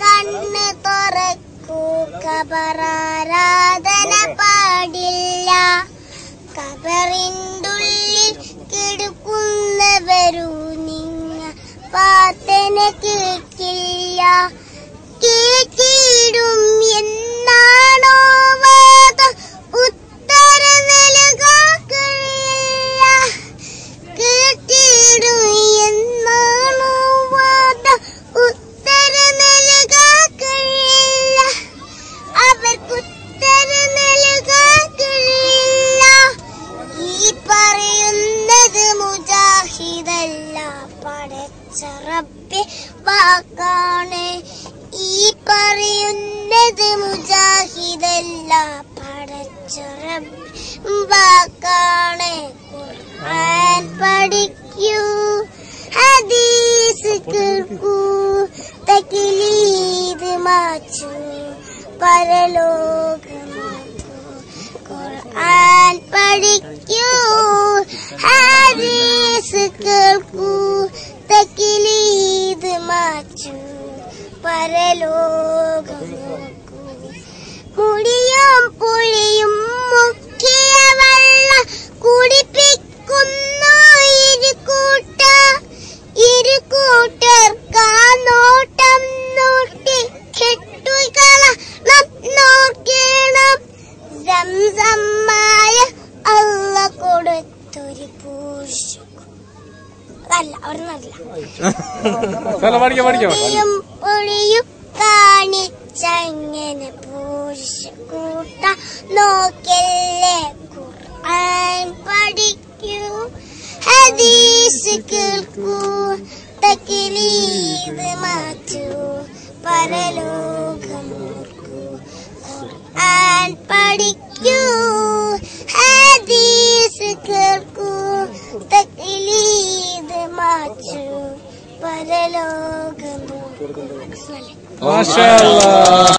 കണ്ണ് തുറക്കൂ കബറാരാധന പാടില്ല. കബറിന്റുള്ളിൽ കിടക്കുന്നവരു നിങ്ങ പാത്തന കേൾക്കില്ല പടച്ച റബ്ബെ വാക്കാണ്. ഈ പറയുന്നത് മുജാഹിദല്ല. പടച്ച റബ്ബെ വാക്കാണ്. ഖുർആൻ പഠിക്കൂ ഹദീസ് കേൾക്കൂ തകിലീത് മാച്ചു പരലോകമാക്കൂ മാറ്റൂ പരലോകം പുളിയും മുക്കിയ വെള്ള കുടിപ്പിക്കുന്ന ഇരുകൂട്ട ഇരുകൂട്ടർക്കാ നോട്ടം നോട്ടി കെട്ടുകള നോക്കണം. സംസമായ അള്ള കൊടുത്തൊരു പൂഷ കാണിച്ചങ്ങനെ പുരുഷ കൂട്ട? നോക്കല്ലേ ഖുർആൻ പഠിക്കൂ. ഹദീസ് കേൾക്കൂ. തക്കിലീത് മാറ്റൂ. പരലോകം ഓർക്കൂ. ഖുർആൻ പഠിക്കൂ. ما شاء الله